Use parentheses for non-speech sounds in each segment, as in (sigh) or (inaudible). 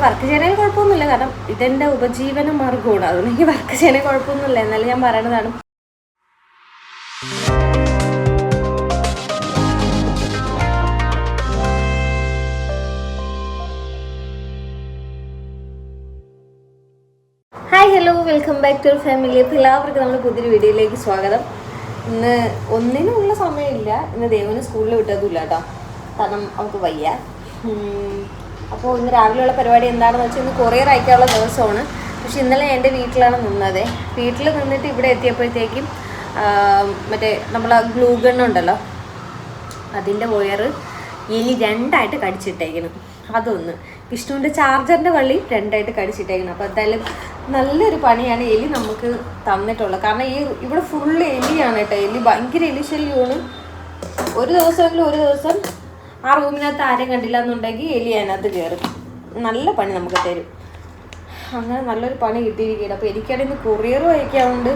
എനിക്ക് വർക്ക് ചെയ്യാനേ കുഴപ്പമൊന്നുമില്ല. കാരണം ഇതെന്റെ ഉപജീവന മാർഗമാണ്. അതുകൊണ്ട് എനിക്ക് വർക്ക് ചെയ്യാനേ കുഴപ്പമൊന്നുമില്ല. എന്നാലും ഞാൻ പറയണതാണ്. Hi hello welcome back to family അപ്പോൾ എല്ലാവർക്കും നമ്മുടെ പുതിയൊരു വീഡിയോയിലേക്ക് സ്വാഗതം. ഇന്ന് ഒന്നിനുള്ള സമയമില്ല. ഇന്ന് ദേവന് സ്കൂളിൽ വിട്ടതുമില്ല കേട്ടോ. കാരണം അവൾക്ക് വയ്യ. അപ്പോൾ ഇന്ന് രാവിലെയുള്ള പരിപാടി എന്താണെന്ന് വെച്ചാൽ ഇന്ന് കൊറിയർ അയക്കാനുള്ള ദിവസമാണ്. പക്ഷെ ഇന്നലെ എന്റെ വീട്ടിലാണ് നിന്നത്. വീട്ടിൽ നിന്നിട്ട് ഇവിടെ എത്തിയപ്പോഴത്തേക്കും മറ്റേ നമ്മൾ ഗ്ലൂ ഗണ്ണുണ്ടല്ലോ അതിന്റെ വയർ എലി രണ്ടായിട്ട് കടിച്ചിട്ടേക്കണം. അതൊന്ന്. വിഷ്ണുവിന്റെ ചാർജറിന്റെ വള്ളി രണ്ടായിട്ട് കടിച്ചിട്ടേക്കണം. അപ്പോൾ എന്തായാലും നല്ലൊരു പണിയാണ് എലി നമുക്ക് തന്നിട്ടുള്ളത്. കാരണം ഈ ഇവിടെ ഫുള്ള് എലിയാണ് കേട്ടോ. എലി ഭയങ്കര എലി ശല്യമാണ്. ഒരു ദിവസമെങ്കിലും ഒരു ദിവസം ആ റൂമിനകത്ത് ആരും കണ്ടില്ല എന്നുണ്ടെങ്കിൽ എലി അതിനകത്ത് കയറും. നല്ല പണി നമുക്ക് തരും. അങ്ങനെ നല്ലൊരു പണി കിട്ടിയിരിക്കുകയാണ്. അപ്പോൾ എനിക്കാണെങ്കിൽ കൊറിയറും അയക്കാറുണ്ട്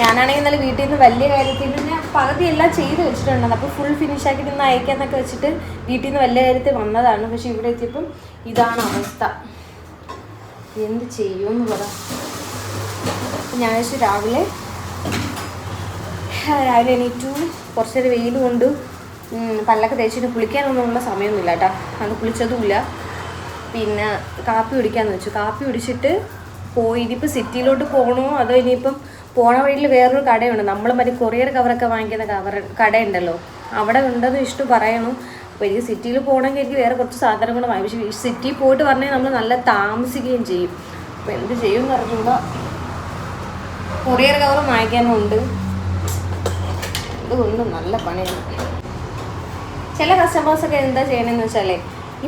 ഞാനാണെങ്കിൽ ഇന്നലെ വീട്ടിൽ നിന്ന് വലിയ കാര്യത്തിൽ ഞാൻ പകുതി എല്ലാം ചെയ്ത് വെച്ചിട്ടുണ്ടായിരുന്നു. അപ്പോൾ ഫുൾ ഫിനിഷ് ആക്കി നിന്ന് അയക്കാന്നൊക്കെ വെച്ചിട്ട് വീട്ടിൽ നിന്ന് വലിയ കാര്യത്തിൽ വന്നതാണ്. പക്ഷേ ഇവിടെ എത്തിയപ്പം ഇതാണ് അവസ്ഥ. എന്ത് ചെയ്യുമെന്ന് പറ ഞാൻ രാവിലെ രാവിലെ എണീറ്റു. കുറച്ചൊരു വെയിൽ കൊണ്ട് പല്ലൊക്കെ തേച്ചിട്ട് കുളിക്കാനൊന്നുമുള്ള സമയമൊന്നുമില്ല കേട്ടോ. അത് കുളിച്ചതുമില്ല. പിന്നെ കാപ്പി കുടിക്കാന്ന് വെച്ചു. കാപ്പി കുടിച്ചിട്ട് പോയി. ഇനിയിപ്പോൾ സിറ്റിയിലോട്ട് പോകണോ? അതോ ഇനിയിപ്പം പോണ വഴിയിൽ വേറൊരു കടയുണ്ട്. നമ്മൾ മറ്റേ കൊറിയർ കവറൊക്കെ വാങ്ങിക്കുന്ന കവർ കടയുണ്ടല്ലോ. അവിടെ ഉണ്ടെന്ന് ഇഷ്ടു പറയണം. അപ്പോൾ എനിക്ക് സിറ്റിയിൽ പോകണമെങ്കിൽ എനിക്ക് വേറെ കുറച്ച് സാധനങ്ങൾ വാങ്ങി. പക്ഷേ സിറ്റിയിൽ പോയിട്ട് പറഞ്ഞാൽ നമ്മൾ നല്ല താമസിക്കുകയും ചെയ്യും. അപ്പോൾ എന്ത് ചെയ്യും എന്ന് പറഞ്ഞാൽ കൊറിയർ കവർ വാങ്ങിക്കാനുണ്ട്. ഇതൊന്നും നല്ല പണിയാണ്. ചില കസ്റ്റമേഴ്സൊക്കെ എന്താ ചെയ്യണമെന്ന് വെച്ചാൽ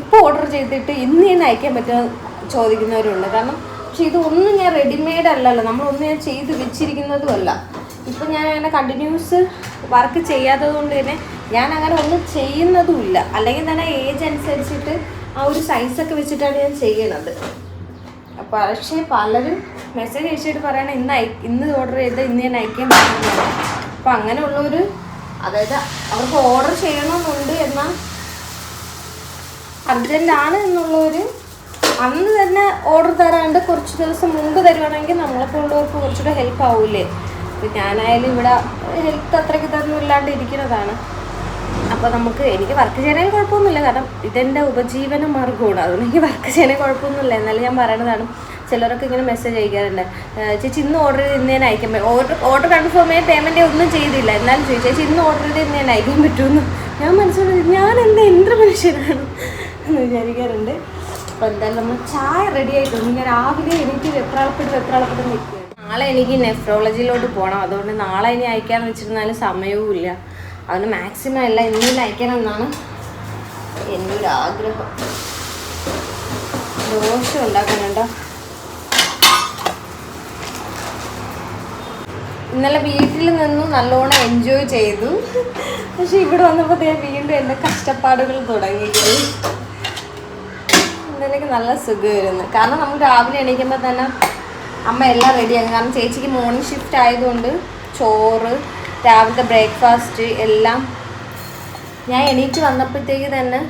ഇപ്പോൾ ഓർഡർ ചെയ്തിട്ട് ഇന്ന് തന്നെ അയക്കാൻ പറ്റുമോ ചോദിക്കുന്നവരുണ്ട്. കാരണം പക്ഷെ ഇതൊന്നും ഞാൻ റെഡിമെയ്ഡ് അല്ലല്ലോ. നമ്മളൊന്നും ഞാൻ ചെയ്ത് വെച്ചിരിക്കുന്നതും അല്ല. ഇപ്പം ഞാൻ അങ്ങനെ കണ്ടിന്യൂസ് വർക്ക് ചെയ്യാത്തത് കൊണ്ട് തന്നെ ഞാൻ അങ്ങനെ ഒന്നും ചെയ്യുന്നതുമില്ല അല്ലെങ്കിൽ തന്നെ ഏജ് അനുസരിച്ചിട്ട് ആ ഒരു സൈസൊക്കെ വെച്ചിട്ടാണ് ഞാൻ ചെയ്യണത്. അപ്പോൾ പക്ഷേ പലരും മെസ്സേജ് അയച്ചിട്ട് പറയണം ഇന്ന് ഇന്ന് ഓർഡർ ചെയ്ത് ഇന്ന് ഞാൻ അയക്കാൻ പറ്റുന്നില്ല അപ്പോൾ അങ്ങനെയുള്ളവർ അതായത് അവർക്ക് ഓർഡർ ചെയ്യണമെന്നുണ്ട് എന്നാൽ ആണ് എന്നുള്ളവർ അന്ന് തന്നെ ഓർഡർ തരാണ്ട് കുറച്ച് ദിവസം മുമ്പ് തരുവാണെങ്കിൽ നമ്മളെപ്പോലുള്ളവർക്ക് കുറച്ചുകൂടെ ഹെൽപ്പ് ആവൂലേ? ഇപ്പം ഞാനായാലും ഇവിടെ ഹെൽത്ത് അത്രയ്ക്ക് ഇതൊന്നും ഇല്ലാണ്ട് ഇരിക്കുന്നതാണ്. അപ്പോൾ നമുക്ക് എനിക്ക് വർക്ക് ചെയ്യണതിന് കുഴപ്പമൊന്നുമില്ല. കാരണം ഇതെന്റെ ഉപജീവന മാർഗമാണ്. അതുകൊണ്ട് എനിക്ക് വർക്ക് ചെയ്യണതിന് കുഴപ്പമൊന്നുമില്ല. എന്നാലും ഞാൻ പറയണതാണ്. ചിലരൊക്കെ ഇങ്ങനെ മെസ്സേജ് അയക്കാറുണ്ട്. ചേച്ചി ഇന്ന് ഓർഡർ ചെയ്ത് ഇന്ന് ഞാൻ അയക്കാൻ ഓർഡർ ഓർഡർ കൺഫേം ചെയ്ത് പേയ്മെന്റ് ഒന്നും ചെയ്തില്ല. എന്നാലും ചോദിച്ചു ചേച്ചി ഇന്ന് ഓർഡർ ചെയ്ത് ഇന്ന് ഞാൻ അയക്കാൻ പറ്റുമെന്ന്. ഞാൻ മനസ്സിലായി ഞാൻ എന്താ എന്ത് മനുഷ്യനാണ് എന്ന് വിചാരിക്കാറുണ്ട്. അപ്പോൾ എന്തായാലും നമ്മൾ ചായ റെഡി ആയിട്ടുണ്ട്. ഞാൻ രാവിലെ എനിക്ക് വെപ്രാളപ്പെട്ട് വെപ്രാളപ്പെട്ട് നിൽക്കുകയാണ്. നാളെ എനിക്ക് നെഫ്രോളജിയിലോട്ട് പോകണം അതുകൊണ്ട് നാളെ ഇനി അയക്കാന്ന് വെച്ചിരുന്നാലും സമയവും ഇല്ല. അതുകൊണ്ട് മാക്സിമം എല്ലാം ഇന്ന് അയക്കണം എന്നാണ് എന്റെ ഒരു ആഗ്രഹം ദോശ ഉണ്ടാക്കുന്നുണ്ടോ? ഇന്നലെ വീട്ടിൽ നിന്നും നല്ലോണം എൻജോയ് ചെയ്തു. പക്ഷെ ഇവിടെ വന്നപ്പോൾ വീണ്ടും എന്റെ കഷ്ടപ്പാടുകൾ തുടങ്ങി. ഇന്നലേക്ക് നല്ല സുഖമായിരുന്നു. കാരണം നമ്മൾ രാവിലെ എണീക്കുമ്പോൾ തന്നെ അമ്മ എല്ലാം റെഡിയാക്കും കാരണം ചേച്ചിക്ക് മോർണിംഗ് ഷിഫ്റ്റ് ആയതുകൊണ്ട് ചോറ് രാവിലത്തെ ബ്രേക്ക്ഫാസ്റ്റ് എല്ലാം ഞാൻ എണീറ്റ് വന്നപ്പോഴത്തേക്ക് തന്നെ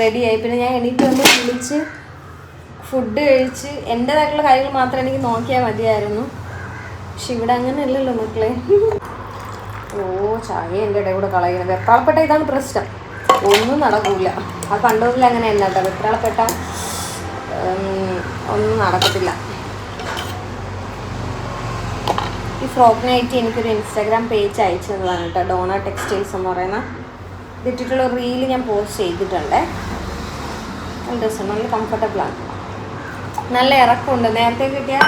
റെഡിയായി പിന്നെ ഞാൻ എണീറ്റ് വന്ന് കുളിച്ച് ഫുഡ് കഴിച്ച് എന്റേതായിട്ടുള്ള കാര്യങ്ങൾ മാത്രം എനിക്ക് നോക്കിയാൽ മതിയായിരുന്നു. പക്ഷെ ഇവിടെ അങ്ങനെ അല്ലല്ലോ മക്കളെ. ഓ ചായ എന്റെ ഇടയിൽ കൂടെ കളയുന്നത്. വെപ്രാളപ്പെട്ട ഇതാണ് പ്രശ്നം. ഒന്നും നടക്കൂല. ആ കണ്ടൂരിൽ അങ്ങനെ അല്ല കേട്ടോ വെപ്രാളപ്പെട്ട ഒന്നും നടക്കത്തില്ല. ഈ ഫ്രോക്ക് നൈറ്റ് എനിക്കൊരു ഇൻസ്റ്റാഗ്രാം പേജ് അയച്ചു തന്നതാണ് കേട്ടോ. ഡോണ ടെക്സ്റ്റൈൽസ് എന്ന് പറയുന്ന. ഇതിട്ടിട്ടുള്ള റീൽ ഞാൻ പോസ്റ്റ് ചെയ്തിട്ടുണ്ട്. നല്ല രസം നല്ല കംഫർട്ടബിളാണ് നല്ല ഇറക്കമുണ്ട്. നേരത്തെ കിട്ടിയ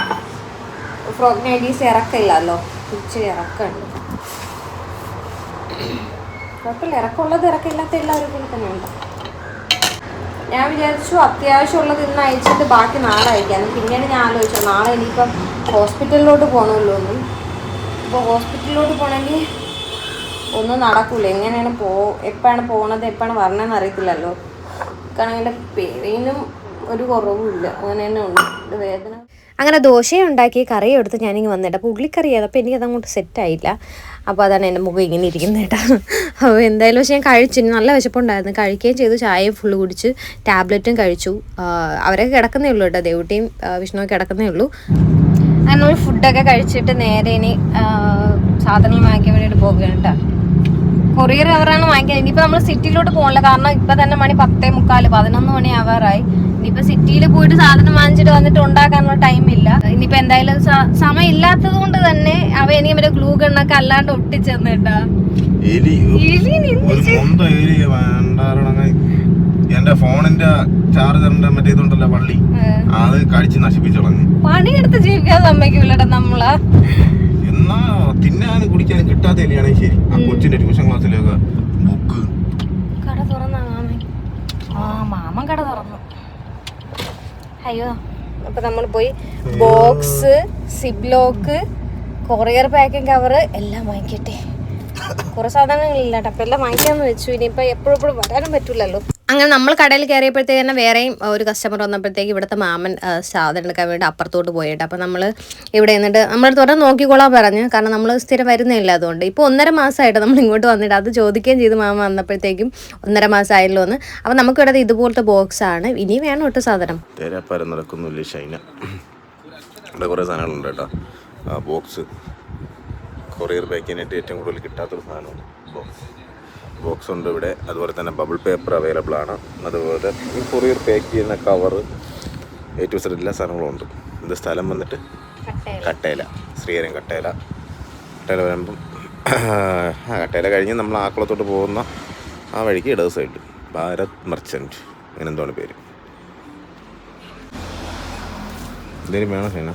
ഫ്രോക്ക് ഇറക്കില്ലല്ലോ. ഇച്ചിരി ഇറക്കമുണ്ട് കുഴപ്പമില്ല ഇറക്കമുള്ളത് ഇറക്കമില്ലാത്ത എല്ലാവരും പോലെ തന്നെ ഉണ്ട്. ഞാൻ വിചാരിച്ചു അത്യാവശ്യമുള്ളത് ഇന്ന് അയച്ചിട്ട് ബാക്കി നാളെ അയക്കാം. പിന്നീട് ഞാൻ ആലോചിച്ചു നാളെ ഇനിയിപ്പം ഹോസ്പിറ്റലിലോട്ട് പോകണമല്ലോ ഒന്നും. ഇപ്പോൾ ഹോസ്പിറ്റലിലോട്ട് പോകണമെങ്കിൽ ഒന്നും നടക്കില്ല എങ്ങനെയാണ് പോ എപ്പോഴാണ് പോകണത് എപ്പോഴാണ് വരണമെന്ന് അറിയത്തില്ലല്ലോ. കാരണം എന്റെ പേരിനും ഒരു കുറവുമില്ല. അങ്ങനെ തന്നെ ഉണ്ട് വേദന അങ്ങനെ ദോശയും ഉണ്ടാക്കി കറിയും എടുത്ത് ഞാനിങ്ങ് വന്നിട്ട് അപ്പോൾ ഉള്ളിക്കറിയാണ് അപ്പോൾ എനിക്കത് അങ്ങോട്ട് സെറ്റായില്ല അപ്പോൾ അതാണ് എന്റെ മുഖം ഇങ്ങനെ ഇരിക്കുന്നത് കേട്ടോ. അപ്പോൾ എന്തായാലും പക്ഷേ ഞാൻ കഴിച്ചു. നല്ല വിശപ്പുണ്ടായിരുന്നു. കഴിക്കുകയും ചെയ്തു. ചായയും ഫുള്ള് കുടിച്ച് ടാബ്ലറ്റും കഴിച്ചു. അവരൊക്കെ കിടക്കുന്നേ ഉള്ളൂ കേട്ടോ. ദേവുട്ടിയും വിഷ്ണു കിടക്കുന്നേ ഉള്ളൂ. അങ്ങനെ ഫുഡൊക്കെ കഴിച്ചിട്ട് നേരെ ഇനി സാധനങ്ങൾ വാങ്ങിക്കാൻ വേണ്ടിയിട്ട് പോകുകയാണ് കേട്ടോ. കൊറിയർ അവറാണ് വാങ്ങിക്കാൻ. ഇനിയിപ്പോൾ നമ്മൾ സിറ്റിയിലോട്ട് പോകണില്ല. കാരണം ഇപ്പം തന്നെ മണി പത്തേ മുക്കാൽ പതിനൊന്ന് മണി ആവാറായി. ഇനിയിപ്പോൾ സിറ്റിയിൽ പോയിട്ട് സാധനം വാങ്ങിച്ചിട്ട് വന്നിട്ട് ഉണ്ടാക്കാനുള്ള ടൈം ഇല്ല. ഇനിയിപ്പോൾ എന്തായാലും സമയം ഇല്ലാത്തത് കൊണ്ട് തന്നെ അവ എനിക്ക് മറ്റേ ഗ്ലൂ ഗണ്ണൊക്കെ അല്ലാണ്ട് ഒട്ടിച്ചെന്ന് കേട്ടാ എന്റെ ഫോണിന്റെ ചാർജറിന്റെ മറ്റേ ഇതുണ്ടല്ലോ പള്ളി അത് കടിച്ച് നശിപ്പിച്ചു പണിയെടുത്ത് ജീവിക്കാൻ സമ്മതിക്കൂലടാ നമ്മളാ. എന്നാ തിന്നാനും കുടിക്കാനും കിട്ടാത്ത എലിയാണെങ്കിൽ ശരി. ആ കൊച്ചിന്റെ ട്യൂഷൻ ക്ലാസ്സിലൊക്കെ ബുക്ക് കട തുറന്ന മാമൻ. ആ മാമൻ കട തുറന്നു. അയ്യോ അപ്പൊ നമ്മൾ പോയി box ziplock courier packing cover എല്ലാം വാങ്ങിക്കട്ടെ. (laughs) കുറെ സാധനങ്ങളില്ല കേട്ടോ അപ്പൊ എല്ലാം വാങ്ങിക്കാന്ന് വെച്ചു. ഇനിയിപ്പോ എപ്പോഴും എപ്പോഴും വരാനും പറ്റൂലല്ലോ. അങ്ങനെ നമ്മൾ കടയിൽ കയറിയപ്പോഴത്തേക്ക് തന്നെ വേറെയും ഒരു കസ്റ്റമർ വന്നപ്പോഴത്തേക്ക് ഇവിടുത്തെ മാമൻ സാധനം എടുക്കാൻ വേണ്ടി അപ്പുറത്തോട്ട് പോയിട്ട്. അപ്പോൾ നമ്മൾ ഇവിടെ നിന്നിട്ട് നമ്മളടുത്ത് പറഞ്ഞാൽ നോക്കിക്കോളാൻ പറഞ്ഞു. കാരണം നമ്മൾ സ്ഥിരം വരുന്നില്ല അതുകൊണ്ട്. ഇപ്പോൾ ഒന്നര മാസമായിട്ട് നമ്മൾ ഇങ്ങോട്ട് വന്നിട്ട് അത് ചോദിക്കുകയും ചെയ്ത് മാമ വന്നപ്പോഴത്തേക്കും ഒന്നര മാസമായല്ലോ എന്ന്. അപ്പോൾ നമുക്ക് ഇവിടെ ഇതുപോലത്തെ ബോക്സ് ആണ്. ഇനി വേണം ഒട്ട് സാധനം. നടക്കുന്നില്ല ഷൈന. കുറേ സാധനങ്ങളുണ്ട് കേട്ടോ. ബോക്സ് കൊറിയർ പാക്കിനായിട്ട് ഏറ്റവും കൂടുതൽ കിട്ടാത്തൊരു സാധനമാണ് ബോക്സ് ബോക്സ് ഉണ്ട് ഇവിടെ. അതുപോലെ തന്നെ ബബിൾ പേപ്പർ അവൈലബിൾ ആണ്. അതുപോലെ ഈ കൊറിയർ പാക്ക് ചെയ്യുന്ന കവർ എ ടു സെഡ് എല്ലാ സാധനങ്ങളും ഉണ്ട്. ഇത് സ്ഥലം വന്നിട്ട് കട്ടേല ശ്രീകരം കട്ടേല കട്ടേല വരുമ്പം ആ കട്ടേല കഴിഞ്ഞ് നമ്മൾ ആക്കുളത്തോട്ട് പോകുന്ന ആ വഴിക്ക് ഇടത് സൈഡ് ഭാരത് മെർച്ചന്റ് അങ്ങനെ എന്താണ് പേര്. എന്തേലും വേണം ഷൈന?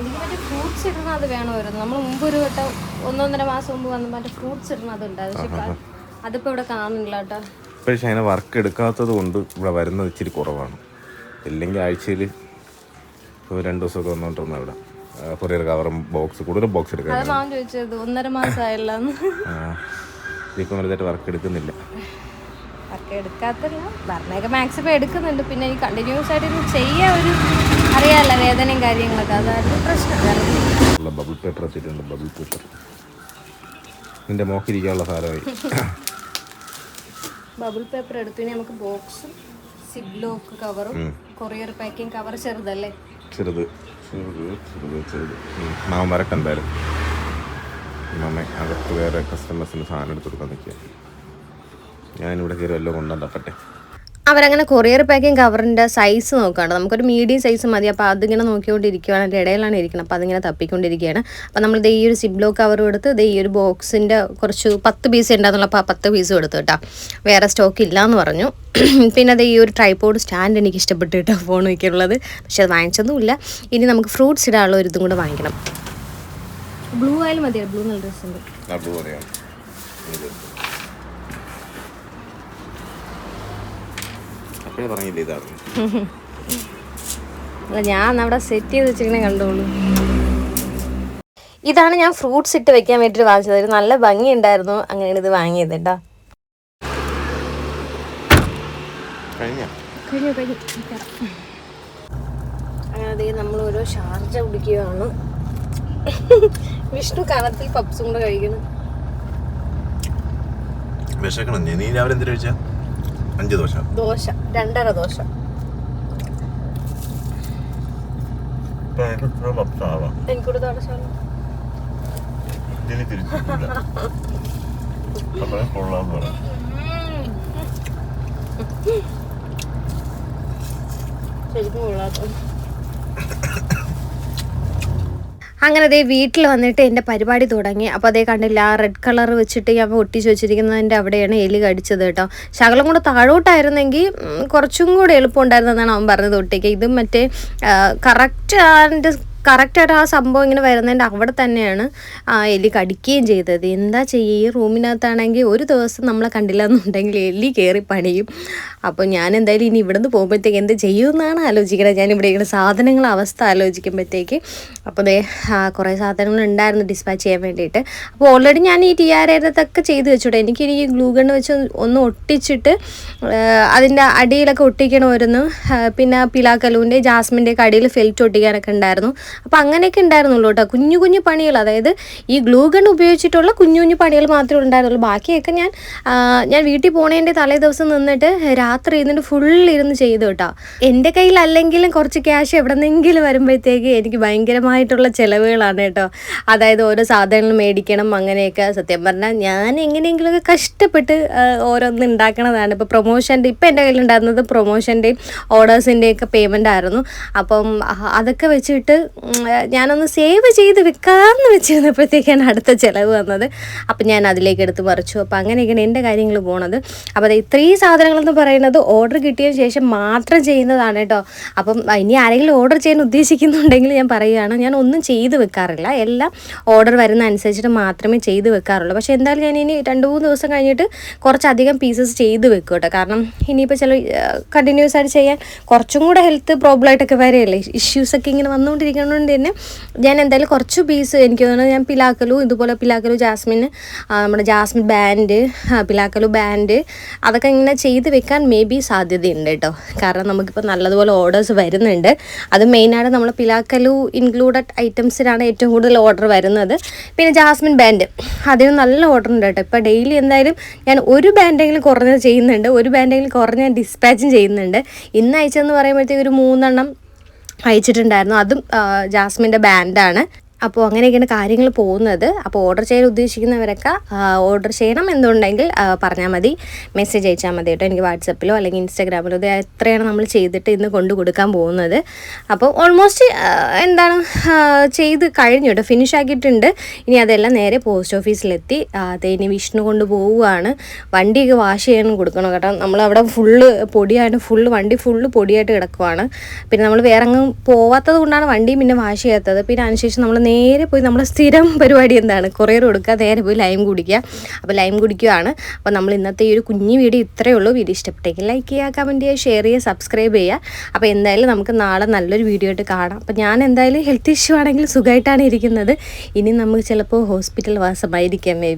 എനിക്ക് മറ്റേ ഫ്രൂട്ട്സ് ഇടുന്നത് വേണമായിരുന്നു. നമ്മൾ മുമ്പ് ഒരു വട്ടം ഒന്നൊന്നര മാസം മുമ്പ് വന്ന് മറ്റേ ഫ്രൂട്ട്സ് ഉണ്ടായിരുന്നു പക്ഷെ അതിപ്പോ ഇവിടെ കാണുന്നില്ല കേട്ടോ. ഷൈന വർക്ക് എടുക്കാത്തത് കൊണ്ട് ഇവിടെ വരുന്നത് ഇച്ചിരി കുറവാണ്. ഇല്ലെങ്കിൽ ആഴ്ചയിൽ രണ്ട് ദിവസമൊക്കെ വന്നുകൊണ്ടിരുന്ന ഇവിടെ. കൊറിയർ കവറും ബോക്സ് കൂടുതൽ ബോക്സ് എടുക്കാൻ അത് ചോദിച്ചത് ഒന്നര മാസമായല്ലോ ഇപ്പം വലുതായിട്ട് വർക്ക് എടുക്കുന്നില്ല. വർക്ക് എടുക്കാത്തില്ല. പറഞ്ഞൊക്കെ മാക്സിമം എടുക്കുന്നുണ്ട്. പിന്നെ ഈ കണ്ടിന്യൂസ് ആയിട്ട് ഇത് ചെയ്യാൻ ഒരു അറിയാമല്ലോ വേദനയും കാര്യങ്ങളൊക്കെ. അതായിരുന്നു പ്രശ്നം ബബിൾ പേപ്പർ എത്തിയിട്ടുണ്ട് ബബിൾ പേപ്പർ. നിന്റെ മോക്കിരിക്കാനുള്ള സാധനമായി. ബബിൾ പേപ്പർ എടുത്തു. നമുക്ക് ബോക്സും സിബ്ലോക്ക് കവറും കൊറിയർ പാക്കിംഗ് കവർ ചെറുതല്ലേ? ചെറുത്. ചെറുത് ചെറുത് ചെറുത്. ഉം. മാമൻ വരട്ടെ എന്തായാലും. മാമ അകത്ത് വേറെ കസ്റ്റമേഴ്സിന് സാധനം എടുത്ത് കൊടുക്കാൻ നിൽക്കുക ഞാനിവിടെ കയറി വല്ലതും കൊണ്ടുവന്ന് തപ്പട്ടെ അവരങ്ങനെ കൊറിയർ പാക്കിംഗ് കവറിന്റെ സൈസ് നോക്കുകയാണ് നമുക്കൊരു മീഡിയം സൈസ് മതി. അപ്പോൾ അതിങ്ങനെ നോക്കിക്കൊണ്ടിരിക്കുകയാണ് അതിന്റെ ഇടയിലാണ് ഇരിക്കുന്നത് അപ്പോൾ അതിങ്ങനെ തപ്പിക്കൊണ്ടിരിക്കുകയാണ്. അപ്പോൾ നമ്മൾ ഈ ഒരു സിബ്ലോ കവറും എടുത്ത് ദേ ഈ ഒരു ബോക്സിന്റെ കുറച്ച് പത്ത് പീസ് ഉണ്ടാകുന്നുള്ള അപ്പോൾ ആ പത്ത് പീസും കൊടുത്തു കേട്ടോ. വേറെ സ്റ്റോക്ക് ഇല്ല എന്ന് പറഞ്ഞു. (clears throat) പിന്നെ അത് ഈ ഒരു ട്രൈപോഡ് സ്റ്റാൻഡ് എനിക്ക് ഇഷ്ടപ്പെട്ടു കേട്ടോ ഫോൺ വയ്ക്കാനുള്ളത്. പക്ഷേ അത് വാങ്ങിച്ചൊന്നുമില്ല ഇനി നമുക്ക് ഫ്രൂട്ട്സ് ഇടാനുള്ള ഒരു ഇതും കൂടെ വാങ്ങിക്കണം. ബ്ലൂ ആയാലും മതിയോ ബ്ലൂ നല്ല ഡ്രസ്സ് ഉണ്ട് ആ ബ്ലൂ അറിയാം അപ്പോഴേ പറഞ്ഞില്ല ഇതാണ് അല്ല ഞാൻ അവിടെ സെറ്റ് ചെയ്ത് വെച്ചിങ്ങനെ കണ്ടോളൂ ഇതാണ് ഞാൻ ഫ്രൂട്ട്സ് ഇട്ട് വെക്കാൻ വേണ്ടിയിട്ട് വാങ്ങിച്ചത്. ഒരു നല്ല ഭംഗി ഉണ്ടായിരുന്നു അങ്ങനെയാണ് ഇത് വാങ്ങിയത് കേട്ടോ. അങ്ങനെ അതേ നമ്മൾ ഓരോ ഷാർജ കുടിക്കുകയാണ്. വിഷ്ണു കനത്തിൽ പപ്സും കൂടെ കഴിക്കണം വിശക്കണം നീ? രാവിലെ എന്തിനാ വെച്ചാ അഞ്ച് ദോശ. ദോശ രണ്ടര ദോശ. എനിക്കൂടെ ശരിക്കും കൊള്ളാത്ത അങ്ങനെ അതേ വീട്ടിൽ വന്നിട്ട് എന്റെ പരിപാടി തുടങ്ങി. അപ്പോൾ അതേ കണ്ടില്ല ആ റെഡ് കളർ വെച്ചിട്ട് ഞാൻ ഒട്ടിച്ച് വെച്ചിരിക്കുന്നതിന്റെ അവിടെയാണ് എലി കടിച്ചത് കേട്ടോ. ശകലം കൂടെ താഴോട്ടായിരുന്നെങ്കിൽ കുറച്ചും കൂടെ എളുപ്പമുണ്ടായിരുന്നെന്നാണ് അവൻ പറഞ്ഞത് ഒട്ടിക്ക് ഇത് മറ്റേ കറക്റ്റ് അതിന്റെ കറക്റ്റായിട്ട് ആ സംഭവം ഇങ്ങനെ വരുന്നതിന്റെ അവിടെ തന്നെയാണ് ആ എലി കടിക്കുകയും ചെയ്തത്. എന്താ ചെയ്യുക ഈ റൂമിനകത്താണെങ്കിൽ ഒരു ദിവസം നമ്മളെ കണ്ടില്ല എന്നുണ്ടെങ്കിൽ എലി കയറി പണിയും. അപ്പോൾ ഞാൻ എന്തായാലും ഇനി ഇവിടുന്ന് പോകുമ്പോഴത്തേക്ക് എന്ത് ചെയ്യുമെന്നാണ് ആലോചിക്കുന്നത്. ഞാൻ ഇവിടെ ഇങ്ങനെ സാധനങ്ങളെ അവസ്ഥ ആലോചിക്കുമ്പോഴത്തേക്ക്. അപ്പോൾ ദേ കുറേ സാധനങ്ങൾ ഉണ്ടായിരുന്നു ഡിസ്പാച്ച് ചെയ്യാൻ വേണ്ടിയിട്ട്. അപ്പോൾ ഓൾറെഡി ഞാൻ ഈ ടി ആർ ഏതൊക്കെ ചെയ്ത് വെച്ചോട്ടെ എനിക്കിനി ഈ ഗ്ലൂഗൺ വെച്ച് ഒന്ന് ഒട്ടിച്ചിട്ട് അതിന്റെ അടിയിലൊക്കെ ഒട്ടിക്കണമായിരുന്നു. പിന്നെ പിലാക്കലൂന്റെ ജാസ്മിന്റെ ഒക്കെ അടിയിൽ ഫെൽറ്റ് ഒട്ടിക്കാനൊക്കെ ഉണ്ടായിരുന്നു. അപ്പോൾ അങ്ങനെയൊക്കെ ഉണ്ടായിരുന്നുള്ളൂ കേട്ടോ. കുഞ്ഞു കുഞ്ഞു പണികൾ അതായത് ഈ ഗ്ലൂ ഗൺ ഉപയോഗിച്ചിട്ടുള്ള കുഞ്ഞു കുഞ്ഞു പണികൾ മാത്രമേ ഉണ്ടായിരുന്നുള്ളൂ. ബാക്കിയൊക്കെ ഞാൻ ഞാൻ വീട്ടിൽ പോണേന്റെ തലേ ദിവസം നിന്നിട്ട് രാത്രി ഇരുന്നിട്ട് ഫുൾ ഇരുന്ന് ചെയ്തു കേട്ടോ. എന്റെ കയ്യിൽ അല്ലെങ്കിലും കുറച്ച് ക്യാഷ് എവിടെന്നെങ്കിലും വരുമ്പോഴത്തേക്ക് എനിക്ക് ഭയങ്കരമായിട്ടുള്ള ചിലവുകളാണ് കേട്ടോ. അതായത് ഓരോ സാധനങ്ങൾ മേടിക്കണം അങ്ങനെയൊക്കെ. സത്യം പറഞ്ഞാൽ ഞാൻ എങ്ങനെയെങ്കിലും കഷ്ടപ്പെട്ട് ഓരോന്ന് ഉണ്ടാക്കണതാണ്. ഇപ്പോൾ പ്രൊമോഷന്റെ ഇപ്പം എന്റെ കയ്യിലുണ്ടായിരുന്നത് പ്രൊമോഷന്റെയും ഓർഡേഴ്സിന്റെയും ഒക്കെ പേയ്മെന്റ് ആയിരുന്നു. അപ്പം അതൊക്കെ വെച്ചിട്ട് ഞാനൊന്ന് സേവ് ചെയ്ത് വെക്കാമെന്ന് വെച്ചിരുന്നപ്പോഴത്തേക്കാണ് അടുത്ത ചിലവ് വന്നത്. അപ്പം ഞാൻ അതിലേക്ക് എടുത്ത് മറിച്ചു. അപ്പോൾ അങ്ങനെയൊക്കെയാണ് എന്റെ കാര്യങ്ങൾ പോണത്. അപ്പോൾ ദേ ഇത്രയും സാധനങ്ങളെന്ന് പറയുന്നത് ഓർഡർ കിട്ടിയ ശേഷം മാത്രം ചെയ്യുന്നതാണ് കേട്ടോ. അപ്പം ഇനി ആരെങ്കിലും ഓർഡർ ചെയ്യാൻ ഉദ്ദേശിക്കുന്നുണ്ടെങ്കിൽ ഞാൻ പറയുകയാണ്. ഞാൻ ഒന്നും ചെയ്ത് വെക്കാറില്ല. എല്ലാം ഓർഡർ വരുന്ന അനുസരിച്ചിട്ട് മാത്രമേ ചെയ്ത് വെക്കാറുള്ളൂ. പക്ഷേ എന്തായാലും ഞാൻ ഇനി രണ്ട് മൂന്ന് ദിവസം കഴിഞ്ഞിട്ട് കുറച്ചധികം പീസസ് ചെയ്ത് വെക്കും കേട്ടോ. കാരണം ഇനിയിപ്പോൾ ചില കണ്ടിന്യൂസ് ആയിട്ട് ചെയ്യാൻ കുറച്ചും കൂടെ ഹെൽത്ത് പ്രോബ്ലം ആയിട്ടൊക്കെ വരെയല്ലേ? ഇഷ്യൂസൊക്കെ ഇങ്ങനെ വന്നുകൊണ്ടിരിക്കുന്നതുകൊണ്ട് തന്നെ ഞാൻ എന്തായാലും കുറച്ച് പീസ് എനിക്ക് തോന്നുന്നത് ഞാൻ പിലാക്കലു ഇതുപോലെ പിലാക്കലു ജാസ്മിൻ നമ്മുടെ ജാസ്മിൻ ബാൻഡ് പിലാക്കലു ബാൻഡ് അതൊക്കെ ഇങ്ങനെ ചെയ്ത് വെക്കാൻ മേ ബി സാധ്യതയുണ്ട് കേട്ടോ. കാരണം നമുക്കിപ്പോൾ നല്ലതുപോലെ ഓർഡേഴ്സ് വരുന്നുണ്ട്. അത് മെയിനായിട്ട് നമ്മൾ പിലാക്കലു ഇൻക്ലൂഡഡ് ഐറ്റംസിലാണ് ഏറ്റവും കൂടുതൽ ഓർഡർ വരുന്നത്. പിന്നെ ജാസ്മിൻ ബാൻഡ് അതിന് നല്ല ഓർഡർ ഉണ്ട് കേട്ടോ. ഇപ്പോൾ ഡെയിലി എന്തായാലും ഞാൻ ഒരു ബാൻഡെങ്കിലും കുറഞ്ഞത് ചെയ്യുന്നുണ്ട്. ഒരു ബാൻഡെങ്കിലും കുറഞ്ഞ ഡിസ്പാച്ചും ചെയ്യുന്നുണ്ട്. ഇന്ന് അയച്ചതെന്ന് പറയുമ്പോഴത്തേക്ക് ഒരു മൂന്നെണ്ണം അയച്ചിട്ടുണ്ടായിരുന്നു. അതും ജാസ്മിന്റെ ബാൻഡാണ് അപ്പോൾ അങ്ങനെയൊക്കെയാണ് കാര്യങ്ങൾ പോകുന്നത്. അപ്പോൾ ഓർഡർ ചെയ്യാൻ ഉദ്ദേശിക്കുന്നവരൊക്കെ ഓർഡർ ചെയ്യണം എന്നുണ്ടെങ്കിൽ പറഞ്ഞാൽ മതി. മെസ്സേജ് അയച്ചാൽ മതി കേട്ടോ. എനിക്ക് വാട്സപ്പിലോ അല്ലെങ്കിൽ ഇൻസ്റ്റാഗ്രാമിലോ ഇത് എത്രയാണ് നമ്മൾ ചെയ്തിട്ട് ഇന്ന് കൊണ്ടു കൊടുക്കാൻ പോകുന്നത്. അപ്പോൾ ഓൾമോസ്റ്റ് എന്താണ് ചെയ്ത് കഴിഞ്ഞു കേട്ടോ. ഫിനിഷ് ആക്കിയിട്ടുണ്ട്. ഇനി അതെല്ലാം നേരെ പോസ്റ്റ് ഓഫീസിലെത്തി ഇനി വിഷ്ണു കൊണ്ട് പോവുകയാണ്. വണ്ടിയൊക്കെ വാഷ് ചെയ്യാനും കൊടുക്കണം കേട്ടോ. നമ്മളവിടെ ഫുള്ള് പൊടിയായിട്ട് ഫുള്ള് വണ്ടി ഫുള്ള് പൊടിയായിട്ട് കിടക്കുവാണ്. പിന്നെ നമ്മൾ വേറെ അങ്ങ് പോവാത്തത് കൊണ്ടാണ് വണ്ടിയും പിന്നെ വാഷ് ചെയ്യാത്തത്. പിന്നെ അതിനുശേഷം നമ്മൾ നേരെ പോയി നമ്മുടെ സ്ഥിരം പരിപാടി എന്താണ്? കൊറിയർ കൊടുക്കുക നേരെ പോയി ലൈം കുടിക്കുക. അപ്പോൾ ലൈം കുടിക്കുകയാണ് അപ്പോൾ നമ്മൾ ഇന്നത്തെ ഈ ഒരു കുഞ്ഞു വീഡിയോ ഇത്രയേ ഉള്ളൂ. വീഡിയോ ഇഷ്ടപ്പെട്ടെങ്കിൽ ലൈക്ക് ചെയ്യുക കമന്റ് ചെയ്യുക ഷെയർ ചെയ്യുക സബ്സ്ക്രൈബ് ചെയ്യുക. അപ്പോൾ എന്തായാലും നമുക്ക് നാളെ നല്ലൊരു വീഡിയോ ആയിട്ട് കാണാം. അപ്പോൾ ഞാൻ എന്തായാലും ഹെൽത്ത് ഇഷ്യൂ ആണെങ്കിൽ സുഖമായിട്ടാണ് ഇരിക്കുന്നത്. ഇനി നമുക്ക് ചിലപ്പോൾ ഹോസ്പിറ്റൽ വാസമായിരിക്കാം മേ